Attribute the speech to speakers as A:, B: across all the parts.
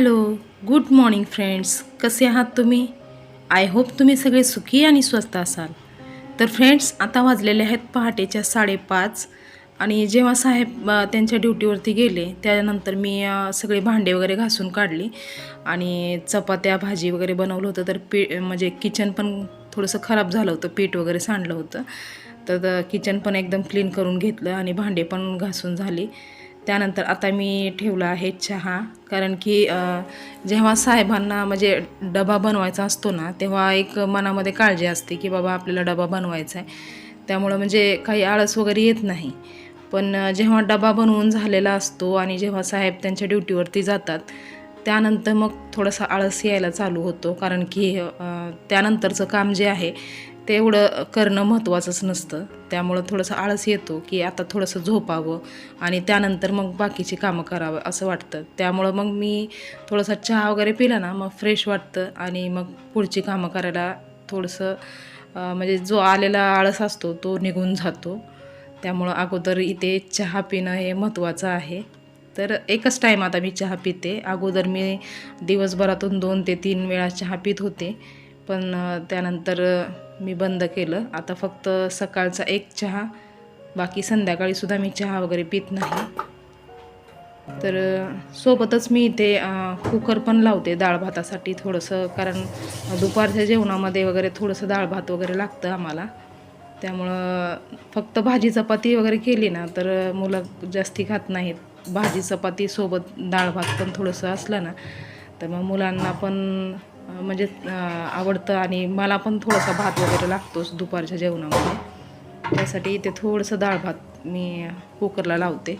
A: Hello good morning friends. कसे आहात तुम्ही? आय होप तुम्ही सगळे सुखी आणि स्वस्त असाल. तर फ्रेंड्स आता वाजलेले आहेत पहाटेच्या साडेपाच आणि जेव्हा साहेब त्यांच्या ड्युटीवरती गेले त्यानंतर मी सगळे भांडे वगैरे घासून काढली आणि चपात्या भाजी वगैरे बनवलं होतं. तर पी म्हणजे किचन पण थोडंसं खराब झालं होतं पीठ वगैरे सांडलं होतं. तर किचन पण एकदम क्लीन करून घेतलं आणि भांडे पण घासून झाली. त्यानंतर आता मी ठेवला आहे चहा. कारण की जेव्हा साहेबांना म्हणजे डबा बनवायचा असतो ना तेव्हा एक मनामध्ये काळजी असते की बाबा आपल्याला डबा बनवायचा आहे त्यामुळं म्हणजे काही आळस वगैरे येत नाही. पण जेव्हा डबा बनवून झालेला असतो आणि जेव्हा साहेब त्यांच्या ड्युटीवरती जातात त्यानंतर मग थोडासा आळस यायला चालू होतो कारण की त्यानंतरचं काम जे आहे ते एवढं करणं महत्त्वाचंच नसतं. त्यामुळं थोडंसं आळस येतो की आता थोडंसं झोपावं आणि त्यानंतर मग बाकीची कामं करावं असं वाटतं. त्यामुळं मग मी थोडंसं चहा वगैरे पिला ना मग फ्रेश वाटतं आणि मग पुढची कामं करायला थोडंसं म्हणजे जो आलेला आळस असतो तो निघून जातो. त्यामुळं अगोदर इथे चहा पिणं हे महत्त्वाचं आहे. तर एकच टाईम आता मी चहा पिते. अगोदर मी दिवसभरातून दोन ते तीन वेळा चहा पित होते. पण त्यानंतर मी बंद केलं. आता फक्त सकाळचा एक चहा बाकी संध्याकाळीसुद्धा मी चहा वगैरे पित नाही. तर सोबतच मी इथे कुकर पण लावते डाळ भातासाठी थोडंसं. कारण दुपारच्या जेवणामध्ये वगैरे थोडंसं डाळ भात वगैरे लागतं आम्हाला. त्यामुळं फक्त भाजी चपाती वगैरे केली ना तर मुलं जास्ती खात नाहीत. भाजी चपातीसोबत डाळ भात पण थोडंसं असलं ना तर मग मुलांना पण म्हणजे आवडतं आणि मला पण थोडासा भात वगैरे लागतोच दुपारच्या जेवणामध्ये. त्यासाठी इथे थोडंसं डाळ भात मी कुकरला लावते.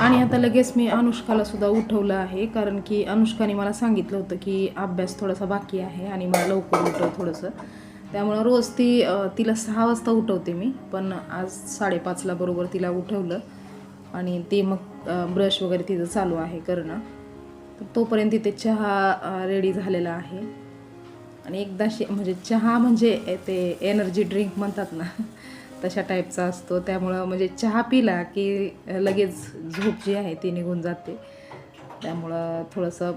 A: आणि आता लगेच मी अनुष्काला सुद्धा उठवलं आहे कारण की अनुष्काने मला सांगितलं होतं की अभ्यास थोडासा बाकी आहे आणि मला लवकर उठव थोडंसं. त्यामुळं रोज ती तिला सहा वाजता उठवते मी पण आज साडेपाचला बरोबर तिला उठवलं. आणि ते मग ब्रश वगैरे तिचं चालू आहे करणं. तर तोपर्यंत तिथे चहा रेडी झालेला आहे. आणि एकदा शे म्हणजे चहा म्हणजे ते एनर्जी ड्रिंक म्हणतात ना तशा टाईपचा असतो. त्यामुळं म्हणजे चहा पिला की लगेच झोप जी आहे ती निघून जाते. त्यामुळं थोडंसं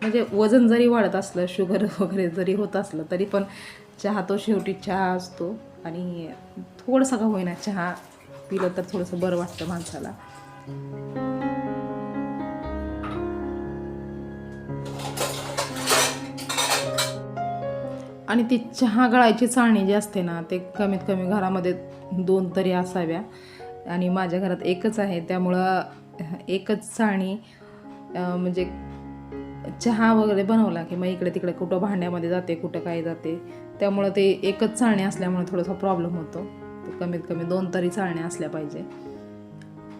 A: म्हणजे वजन जरी वाढत असलं शुगर वगैरे जरी होत असलं तरी पण चहा तो शेवटी चहा असतो. आणि थोडंसं का होईना चहा पिलं तर थोडंसं बरं वाटतं माणसाला. आणि ती चहा गळायची चाळणी जी असते ना ते कमीत कमी घरामध्ये दोन तरी असाव्या. आणि माझ्या घरात एकच आहे त्यामुळं एकच चाळणी म्हणजे चहा वगैरे बनवला की मग इकडे तिकडे कुठं भांड्यामध्ये जाते कुठं काय जाते. त्यामुळं ते एकच चाळणी असल्यामुळे थोडासा प्रॉब्लेम होतो. कमीत कमी दोन तरी चाळण्या असल्या पाहिजे.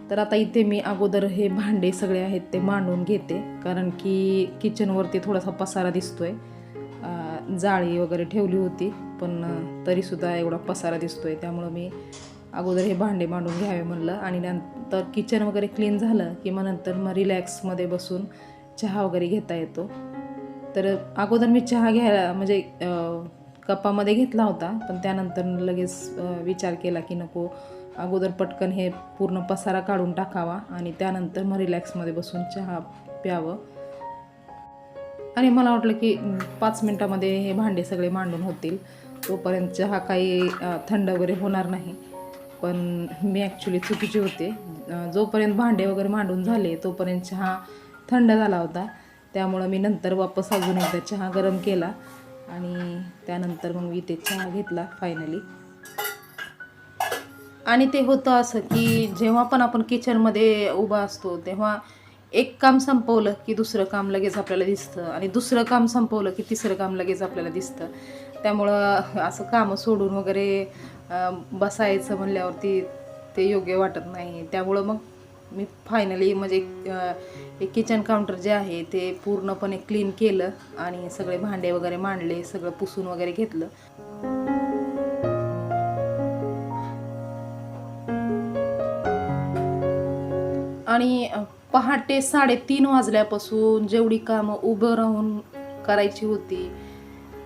A: तर आता इथे मी अगोदर हे भांडे सगळे आहेत ते मांडून घेते कारण की किचनवरती थोडासा पसारा दिसतोय. आहे जाळी वगैरे ठेवली होती पण तरीसुद्धा एवढा पसारा दिसतोय. त्यामुळं मी अगोदर हे भांडे मांडून घ्यावे म्हणलं. आणि नंतर किचन वगैरे क्लीन झालं की मग नंतर मग रिलॅक्समध्ये बसून चहा वगैरे घेता येतो. तर अगोदर मी चहा घ्यायला म्हणजे कपामध्ये घेतला होता पण त्यानंतर लगेच विचार केला की नको अगोदर पटकन हे पूर्ण पसारा काढून टाकावा आणि त्यानंतर मग रिलॅक्समध्ये बसून चहा प्यावं. आणि मला वाटलं की पाच मिनटामध्ये हे भांडे सगळे मांडून होतील. तोपर्यंत चहा काही थंड वगैरे होणार नाही. पण मी ॲक्च्युली चुकीचे होते. जोपर्यंत भांडे वगैरे मांडून झाले तोपर्यंत चहा थंड झाला होता. त्यामुळं मी नंतर वापस अजून एकदा चहा गरम केला आणि त्यानंतर मग मी ते चहा घेतला फायनली आणि ते होतं असं की जेव्हा पण आपण किचनमध्ये उभा असतो तेव्हा एक काम संपवलं की दुसरं काम लगेच आपल्याला दिसतं आणि दुसरं काम संपवलं की तिसरं काम लगेच आपल्याला दिसतं. त्यामुळं असं कामं सोडून वगैरे बसायचं म्हणल्यावरती ते योग्य वाटत नाही. त्यामुळं मग मी फायनली म्हणजे एक किचन काउंटर जे आहे ते पूर्णपणे क्लीन केलं आणि सगळे भांडे वगैरे मांडले सगळं पुसून वगैरे घेतलं. आणि पहाटे साडेतीन वाजल्यापासून जेवढी कामं उभं राहून करायची होती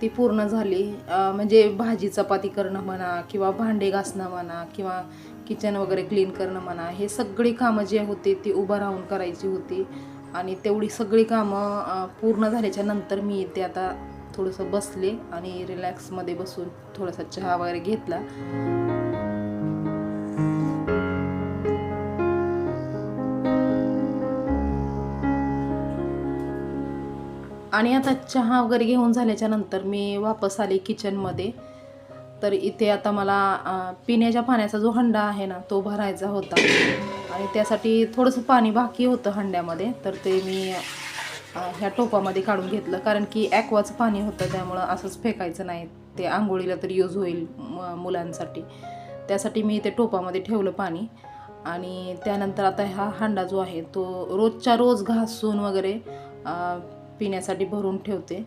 A: ती पूर्ण झाली. म्हणजे भाजी चपाती करणं म्हणा किंवा भांडे घासणं म्हणा किंवा किचन वगैरे क्लीन करणं म्हणा हे सगळी कामं जी होती ती उभं राहून करायची होती. आणि तेवढी सगळी कामं पूर्ण झाल्याच्यानंतर मी इथे आता थोडंसं बसले आणि रिलॅक्समध्ये बसून थोडासा चहा वगैरे घेतला. आणि आता चहा वगैरे घेऊन झाल्याच्यानंतर मी वापस आले किचनमध्ये तर इथे आता मला पिण्याच्या पाण्याचा जो हंडा आहे ना तो भरायचा होता. आणि त्यासाठी थोडंसं पाणी बाकी होतं हंड्यामध्ये. तर ते मी ह्या टोपामध्ये काढून घेतलं. कारण की ॲक्वाचं पाणी होतं त्यामुळं असंच फेकायचं नाही. ते आंघोळीला तर यूज होईल म- मुलांसाठी. त्यासाठी मी ते टोपामध्ये ठेवलं पाणी. आणि त्यानंतर आता हा हांडा जो आहे तो रोजच्या रोज घासून वगैरे पिण्यासाठी भरून ठेवते.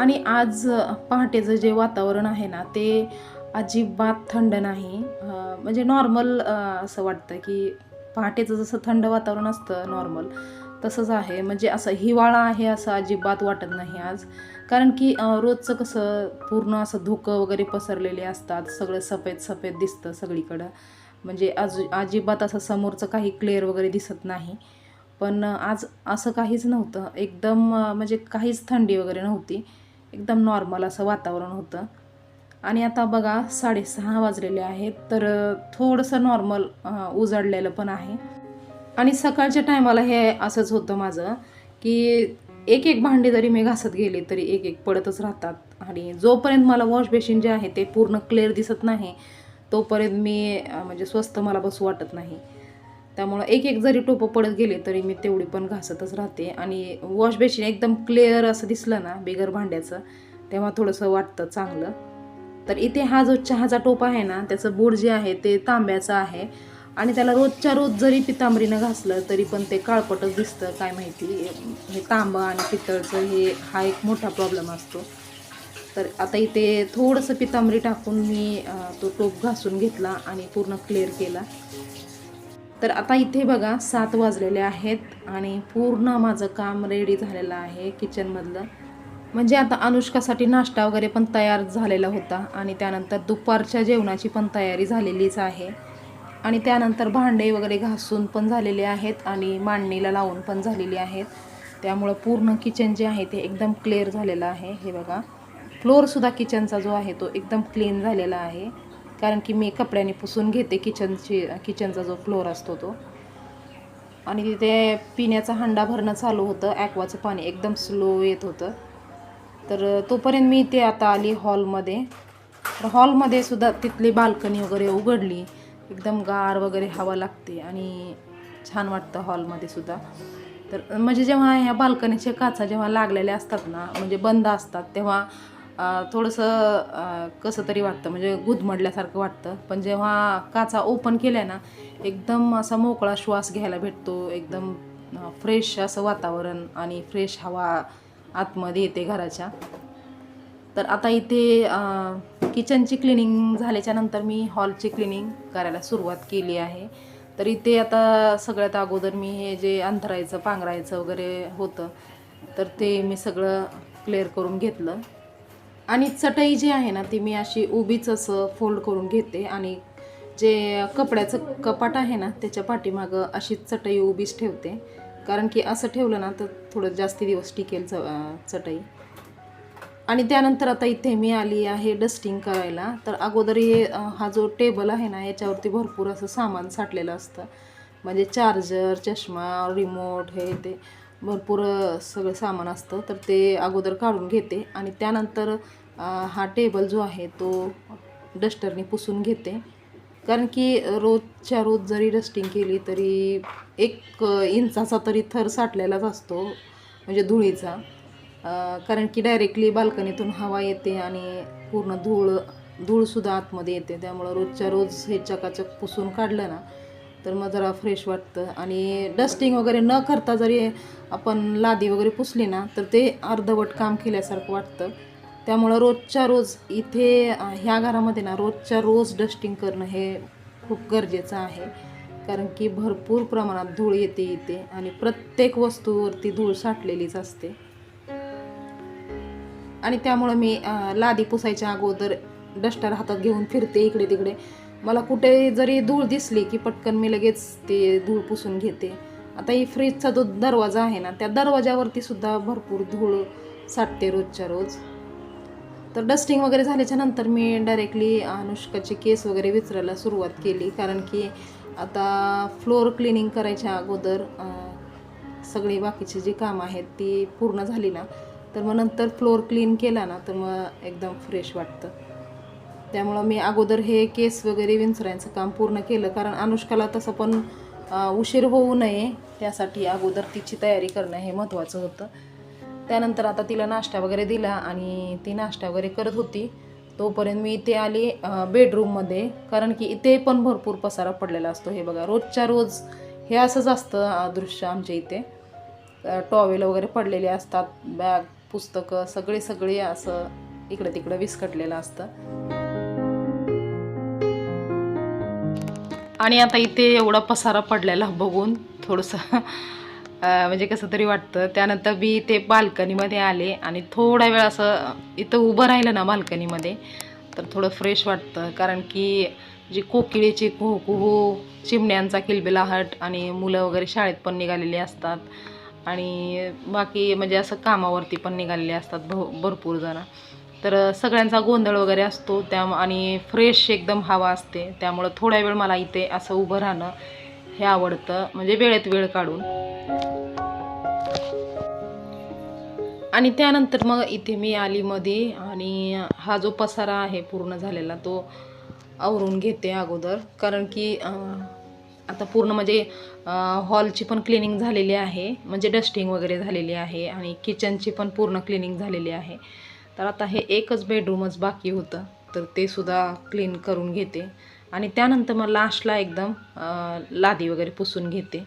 A: आणि आज पहाटेचं जे वातावरण आहे ना ते अजिबात थंड नाही. म्हणजे नॉर्मल असं वाटतं की पहाटेचं जसं थंड वातावरण असतं नॉर्मल तसंच आहे. म्हणजे असं हिवाळा आहे असं अजिबात वाटत नाही आज. कारण की रोजचं कसं पूर्ण असं धुकं वगैरे पसरलेले असतात. सगळं सफेद सफेद दिसतं सगळीकडं. म्हणजे आज अजिबात असं समोरचं काही क्लिअर वगैरे दिसत नाही. पण आज असं काहीच नव्हतं. एकदम म्हणजे काहीच थंडी वगैरे नव्हती. एकदम नॉर्मल असं वातावरण होतं. आणि आता बघा साडेसहा वाजलेले आहेत तर थोडंसं नॉर्मल उजाडलेलं पण आहे. आणि सकाळच्या टायमाला हे असंच होतं माझं की एक एक भांडी जरी मी घासत गेले तरी एक एक पडतच राहतात. आणि जोपर्यंत मला वॉश बेसिन जे आहे ते पूर्ण क्लिअर दिसत नाही तोपर्यंत मी म्हणजे स्वस्त मला बसू वाटत नाही. त्यामुळं एक एक जरी टोपं पडत गेले तरी मी तेवढी पण घासतच राहते. आणि वॉश बेसिन एकदम क्लिअर असं दिसलं ना बिगर भांड्याचं तेव्हा थोडंसं वाटतं चांगलं. तर इथे हा जो चहाचा टोप आहे ना त्याचं बोर्ड जे आहे ते तांब्याचं आहे. आणि त्याला रोजच्या रोज जरी पितांबरीनं घासलं तरी पण ते काळपटच दिसतं काय माहिती. हे तांबं आणि पितळचं हे हा एक मोठा प्रॉब्लेम असतो. तर आता इथे थोडंसं पितांबरी टाकून मी तो टोप घासून घेतला आणि पूर्ण क्लिअर केला. तर आता इथे बघा सात वाजलेले आहेत आणि पूर्ण माझं काम रेडी झालेलं आहे किचनमधलं म्हणजे आता अनुष्कासाठी नाश्ता वगैरे पण तयार झालेला होता आणि त्यानंतर दुपारच्या जेवणाची पण तयारी झालेलीच आहे. आणि त्यानंतर भांडे वगैरे घासून पण झालेले आहेत आणि मांडणीला लावून पण झालेली आहेत. त्यामुळं पूर्ण किचन जे आहे ते एकदम क्लिअर झालेलं आहे. हे बघा फ्लोअरसुद्धा किचनचा जो आहे तो एकदम क्लीन झालेला आहे. कारण की मी कपड्याने पुसून घेते किचनची किचनचा जो फ्लोअर असतो तो. आणि तिथे पिण्याचा हंडा भरणं चालू होतं ॲक्वाचं पाणी एकदम स्लो येत होतं. तर तोपर्यंत मी इथे आता आली हॉलमध्ये. तर हॉलमध्ये सुद्धा तिथली बाल्कनी वगैरे उघडली. एकदम गार वगैरे हवा लागते आणि छान वाटतं हॉलमध्ये सुद्धा. तर म्हणजे जेव्हा ह्या बाल्कनीच्या काचा जेव्हा लागलेल्या असतात ना म्हणजे बंद असतात तेव्हा थोडंसं कसं तरी वाटतं. म्हणजे गुदमडल्यासारखं वाटतं. पण जेव्हा काचा ओपन केल्या ना एकदम असा मोकळा श्वास घ्यायला भेटतो. एकदम फ्रेश असं वातावरण आणि फ्रेश हवा आतमध्ये येते घराच्या. तर आता इथे किचनची क्लिनिंग झाल्याच्यानंतर मी हॉलची क्लिनिंग करायला सुरुवात केली आहे. तर इथे आता सगळ्यात अगोदर मी हे जे अंथरायचं पांघरायचं वगैरे होतं तर ते मी सगळं क्लिअर करून घेतलं. आणि चटई जी आहे ना ती मी अशी उभीच असं फोल्ड करून घेते आणि जे कपड्याचं कपाट आहे ना त्याच्या पाठीमागं अशी चटई उभीच ठेवते. कारण की असं ठेवलं ना तर थोडं जास्ती दिवस टिकेल च चटई. आणि त्यानंतर आता इथे मी आली आहे डस्टिंग करायला. तर अगोदर हे हा जो टेबल आहे ना याच्यावरती भरपूर असं सामान साठलेलं असतं. म्हणजे चार्जर चष्मा रिमोट हे ते. भरपूर सगळं सामान असतं. तर ते अगोदर काढून घेते आणि त्यानंतर हा टेबल जो आहे तो डस्टरने पुसून घेते. कारण की रोजच्या रोज जरी डस्टिंग केली तरी एक इंचाचा तरी थर साठलेलाच असतो म्हणजे धुळीचा. कारण की डायरेक्टली बाल्कनीतून हवा येते आणि पूर्ण धूळ धूळसुद्धा आतमध्ये येते. त्यामुळं रोजच्या रोज हे चकाचक पुसून काढलं ना तर मग जरा फ्रेश वाटतं. आणि डस्टिंग वगैरे न करता जरी आपण लादी वगैरे पुसली ना तर ते अर्धवट काम केल्यासारखं वाटतं. त्यामुळं रोजच्या रोज इथे ह्या घरामध्ये ना रोजच्या रोज डस्टिंग करणं हे खूप गरजेचं आहे. कारण की भरपूर प्रमाणात धूळ येते इथे आणि प्रत्येक वस्तूवरती धूळ साठलेलीच असते. आणि त्यामुळं मी लादी पुसायच्या अगोदर डस्टर हातात घेऊन फिरते इकडे तिकडे. मला कुठे जरी धूळ दिसली की पटकन मी लगेच ते धूळ पुसून घेते. आता ही फ्रीजचा जो दरवाजा आहे ना त्या दरवाजावरती सुद्धा भरपूर धूळ साठते रोजच्या रोज. तर डस्टिंग वगैरे झाल्याच्यानंतर मी डायरेक्टली अनुष्काचे केस वगैरे विचारायला सुरुवात केली. कारण की आता फ्लोअर क्लिनिंग करायच्या अगोदर सगळी बाकीची जी कामं आहेत ती पूर्ण झाली ना तर मग नंतर फ्लोअर क्लीन केला ना तर मग एकदम फ्रेश वाटतं. त्यामुळं मी अगोदर हे केस वगैरे विंचरायचं काम पूर्ण केलं. कारण अनुष्काला तसं पण उशीर होऊ नये त्यासाठी अगोदर तिची तयारी करणं हे महत्त्वाचं होतं. त्यानंतर आता तिला नाश्ता वगैरे दिला आणि ती नाश्ता वगैरे करत होती. तोपर्यंत मी इथे आले बेडरूममध्ये कारण की इथे पण भरपूर पसारा पडलेला असतो. हे बघा रोजच्या रोज हे असंच असतं दृश्य आमच्या इथे. टॉवेल वगैरे पडलेले असतात बॅग पुस्तकं सगळे सगळे असं इकडे तिकडं विस्कटलेलं असतं. आणि आता इथे एवढा पसारा पडलेला बघून थोडंसं म्हणजे कसं तरी वाटतं. त्यानंतर मी ते बाल्कनीमध्ये आले आणि थोडा वेळ असं इथं उभं राहिलं ना बाल्कनीमध्ये तर थोडं फ्रेश वाटतं. कारण की जी कोकिळीची कुहू कुहू चिमण्यांचा किलबिलाहट आणि मुलं वगैरे शाळेत पण निघालेली असतात. आणि बाकी म्हणजे असं कामावरती पण निघालेले असतात भ भरपूर जणं. तर सगळ्यांचा गोंधळ वगैरे असतो. त्या आणि फ्रेश एकदम हवा असते. त्यामुळं थोड्या वेळ मला इथे असं उभं राहणं हे आवडतं. म्हणजे वेळेत वेळ काढून. आणि त्यानंतर मग इथे मी आली मध्ये आणि हा जो पसारा आहे पूर्ण झालेला तो आवरून घेते अगोदर. कारण की आता पूर्ण म्हणजे हॉलची पण क्लिनिंग झालेली आहे. म्हणजे डस्टिंग वगैरे झालेली आहे आणि किचनची पण पूर्ण क्लिनिंग झालेली आहे. तर आता हे एकच बेडरूमच बाकी होतं. तर ते सुद्धा क्लीन करून घेते. आणि त्यानंतर मग लास्टला एकदम लादी वगैरे पुसून घेते.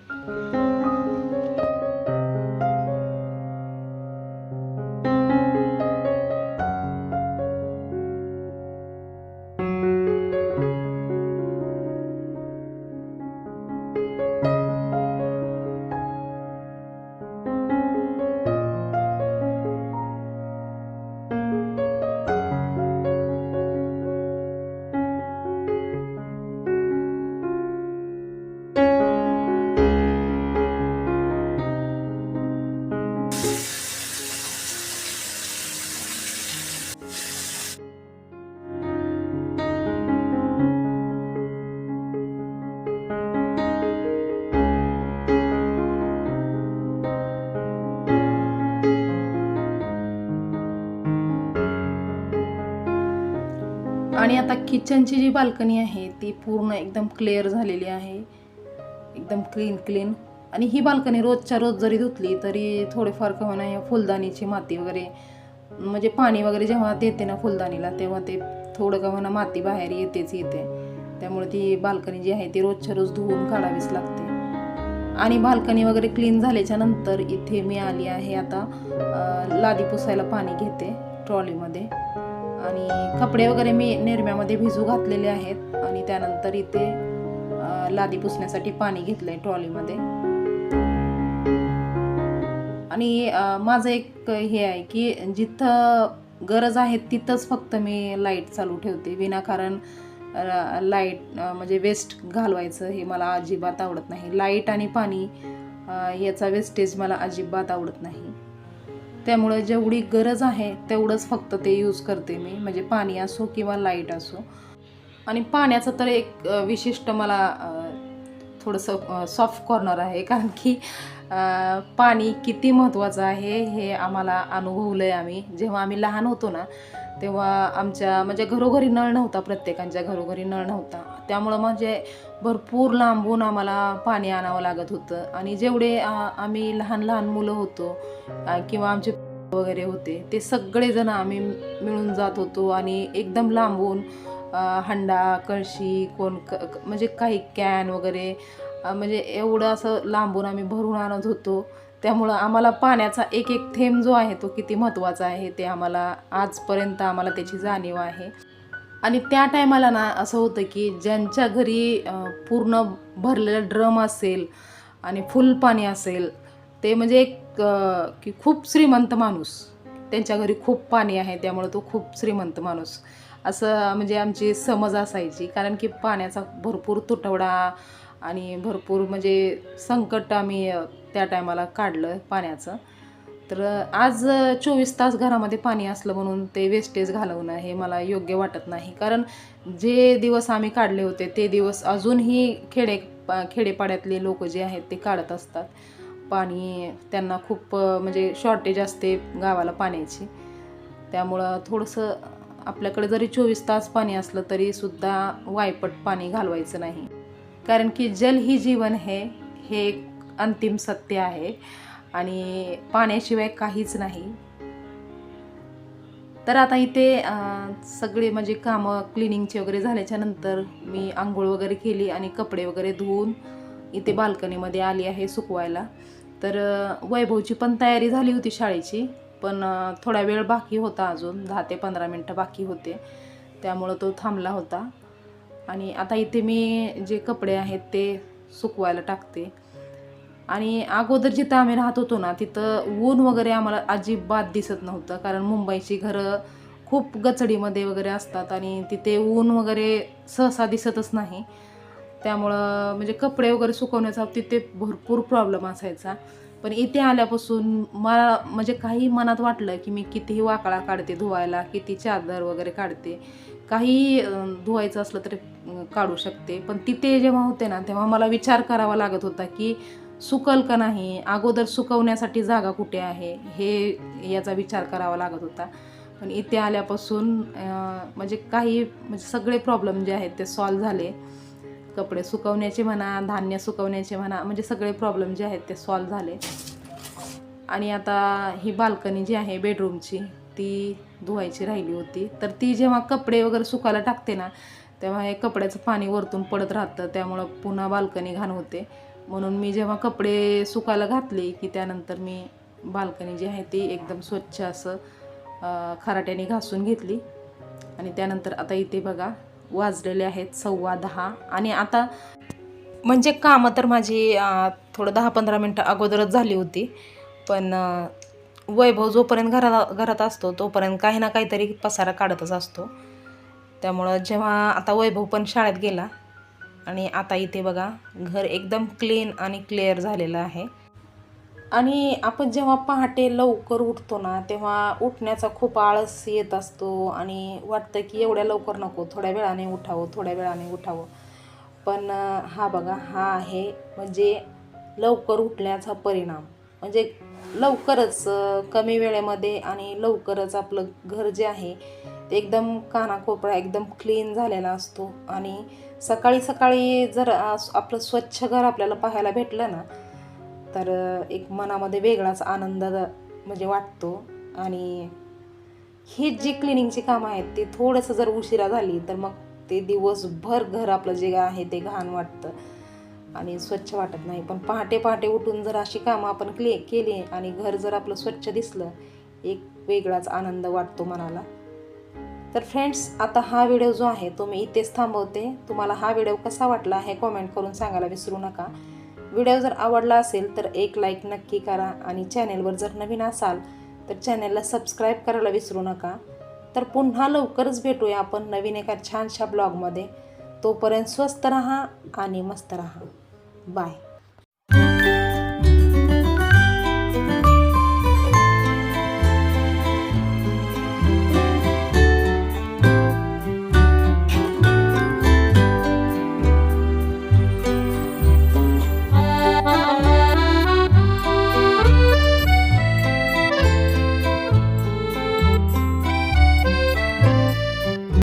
A: आणि आता किचनची जी बाल्कनी आहे ती पूर्ण एकदम क्लिअर झालेली आहे. एकदम क्लीन क्लीन आणि ही बाल्कनी रोजच्या रोज जरी धुतली तरी थोडेफार का होईना या फुलदाणीची माती वगैरे म्हणजे पाणी वगैरे जेव्हा देते ना फुलदाणीला तेव्हा ते थोडं का माती बाहेर येतेच येते. त्यामुळे ती बाल्कनी जी आहे ती रोजच्या रोज धुवून काढावीच लागते. आणि बाल्कनी वगैरे क्लीन झाल्याच्यानंतर इथे मी आली आहे आता लादी पुसायला पाणी घेते ट्रॉलीमध्ये आणि कपडे वगैरे मी निरम्यामध्ये भिजू घातलेले आहेत. आणि त्यानंतर इथे लादी पुसण्यासाठी पाणी घेतलं आहे ट्रॉलीमध्ये. आणि माझं एक हे आहे की जिथं गरज आहे तिथंच फक्त मी लाइट चालू ठेवते. विनाकारण लाइट म्हणजे वेस्ट घालवायचं हे मला अजिबात आवडत नाही. लाइट आणि पाणी याचा वेस्टेज मला अजिबात आवडत नाही. त्यामुळं जेवढी गरज आहे तेवढंच फक्त ते यूज करते मी. म्हणजे पाणी असो किंवा लाइट असो. आणि पाण्याचं तर एक विशिष्ट मला थोडंसं सॉफ्ट कॉर्नर आहे. कारण की पाणी किती महत्त्वाचं आहे हे आम्हाला अनुभवलं आहे आम्ही. जेव्हा आम्ही लहान होतो ना तेव्हा आमच्या म्हणजे घरोघरी नळ नव्हता प्रत्येकांच्या घरोघरी नळ नव्हता. त्यामुळं म्हणजे भरपूर लांबून आम्हाला पाणी आणावं लागत होतं. आणि जेवढे आम्ही लहान लहान मुलं होतो किंवा आमचे वगैरे होते ते सगळेजण आम्ही मिळून जात होतो आणि एकदम लांबून हंडा कळशी कोण क म्हणजे काही कॅन वगैरे म्हणजे एवढं असं लांबून आम्ही भरून आणत होतो. त्यामुळं आम्हाला पाण्याचा एक एक थेंब जो आहे तो किती महत्त्वाचा आहे ते आम्हाला आजपर्यंत आम्हाला त्याची जाणीव आहे. आणि त्या टायमाला ना असं होतं की ज्यांच्या घरी पूर्ण भरलेलं ड्रम असेल आणि फुल पाणी असेल ते म्हणजे एक की खूप श्रीमंत माणूस. त्यांच्या घरी खूप पाणी आहे त्यामुळे तो खूप श्रीमंत माणूस. असं म्हणजे आमची समज असायची कारण की पाण्याचा भरपूर तुटवडा आणि भरपूर म्हणजे संकट आम्ही त्या टायमाला काढलं पाण्याचं. तर आज चोवीस तास घरामध्ये पाणी असलं म्हणून ते वेस्टेज घालवणं हे मला योग्य वाटत नाही. कारण जे दिवस आम्ही काढले होते ते दिवस अजूनही खेडे खेडेपाड्यातले लोक जे आहेत ते काढत असतात. पाणी त्यांना खूप म्हणजे शॉर्टेज असते गावाला पाण्याची. त्यामुळं थोडंसं आपल्याकडे जरी चोवीस तास पाणी असलं तरीसुद्धा वायपट पाणी घालवायचं नाही. कारण की जल ही जीवन हे हे एक अंतिम सत्य आहे. आणि पाण्याशिवाय काहीच नाही. तर आता इथे सगळे म्हणजे कामं क्लिनिंगचे वगैरे झाल्याच्यानंतर मी आंघोळ वगैरे केली आणि कपडे वगैरे धुवून इथे बाल्कनीमध्ये आली आहे सुकवायला. तर वैभवची पण तयारी झाली होती शाळेची पण थोडा वेळ बाकी होता अजून दहा ते पंधरा मिनटं बाकी होते. त्यामुळं तो थांबला होता. आणि आता इथे मी जे कपडे आहेत ते सुकवायला टाकते. आणि अगोदर जिथं आम्ही राहत होतो ना तिथं ऊन वगैरे आम्हाला अजिबात दिसत नव्हतं. कारण मुंबईची घरं खूप गचडीमध्ये वगैरे असतात आणि तिथे ऊन वगैरे सहसा दिसतच नाही. त्यामुळं म्हणजे कपडे वगैरे सुकवण्याचा तिथे भरपूर प्रॉब्लेम असायचा. पण इथे आल्यापासून मला म्हणजे काही मनात वाटलं की मी कितीही वाकळा काढते धुवायला किती चादर वगैरे काढते. काही धुवायचं असलं तरी काढू शकते. पण तिथे जेव्हा होते ना तेव्हा मला विचार करावा लागत होता की सुकल का नाही? अगोदर सुकवण्यासाठी जागा कुठे आहे? हे याचा विचार करावा लागत होता. पण इथे आल्यापासून म्हणजे काही म्हणजे सगळे प्रॉब्लेम जे आहेत ते सॉल्व झाले. कपडे सुकवण्याचे म्हणा धान्य सुकवण्याचे म्हणा म्हणजे सगळे प्रॉब्लेम जे आहेत ते सॉल्व झाले. आणि आता ही बाल्कनी जी आहे बेडरूमची ती धुवायची राहिली होती. तर ती जेव्हा कपडे वगैरे सुकायला टाकते ना तेव्हा हे कपड्याचं पाणी वरतून पडत राहतं. त्यामुळं पुन्हा बाल्कनी घाण होते. म्हणून मी जेव्हा कपडे सुकायला घातले की त्यानंतर मी बाल्कनी जी आहे ती एकदम स्वच्छ असं खराट्याने घासून घेतली. आणि त्यानंतर आता इथे बघा वाजलेले आहेत सव्वा दहा. आणि आता म्हणजे कामं तर माझी थोडं दहा पंधरा मिनटं अगोदरच झाली होती. पण वैभव जोपर्यंत घरा घरात असतो तोपर्यंत काही ना काहीतरी पसारा काढतच असतो. त्यामुळं जेव्हा आता वैभव पण शाळेत गेला आणि आता इथे बघा घर एकदम क्लीन आणि क्लिअर झालेलं आहे. आणि आपण जेव्हा पहाटे लवकर उठतो ना तेव्हा उठण्याचा खूप आळस येत असतो आणि वाटतं की एवढ्या लवकर नको थोड्या वेळाने उठावं थोड्या वेळाने उठावं. पण हा बघा हा आहे म्हणजे लवकर उठण्याचा परिणाम. म्हणजे लवकरच कमी वेळेमध्ये आणि लवकरच आपलं घर जे आहे ते एकदम कानाकोपरा एकदम क्लीन झालेला असतो. आणि सकाळी सकाळी जर आपलं स्वच्छ घर आपल्याला पाहायला भेटलं ना तर एक मनामध्ये वेगळाच आनंद म्हणजे वाटतो. आणि ही जी क्लिनिंगची कामं आहेत ते थोडंसं जर उशिरा झाली तर मग ते दिवसभर घर आपलं जे आहे ते घाण वाटतं. आणि स्वच्छ वाटत नाही. पण पहाटे पहाटे उठून जर अशी कामं आपण क्ले केली आणि घर जर आपलं स्वच्छ दिसलं एक वेगळाच आनंद वाटतो मनाला. तर फ्रेंड्स आता हा व्हिडिओ जो आहे तो मी इथेच थांबवते. तुम्हाला हा व्हिडिओ कसा वाटला हे कॉमेंट करून सांगायला विसरू नका. व्हिडिओ जर आवडला असेल तर एक लाईक नक्की करा आणि चॅनेलवर जर नवीन असाल तर चॅनेलला सबस्क्राईब करायला विसरू नका. तर पुन्हा लवकरच भेटूया आपण नवीन एका छानशा ब्लॉगमध्ये तोपर्यंत स्वस्त रहा आणि मस्त रहा. Bye.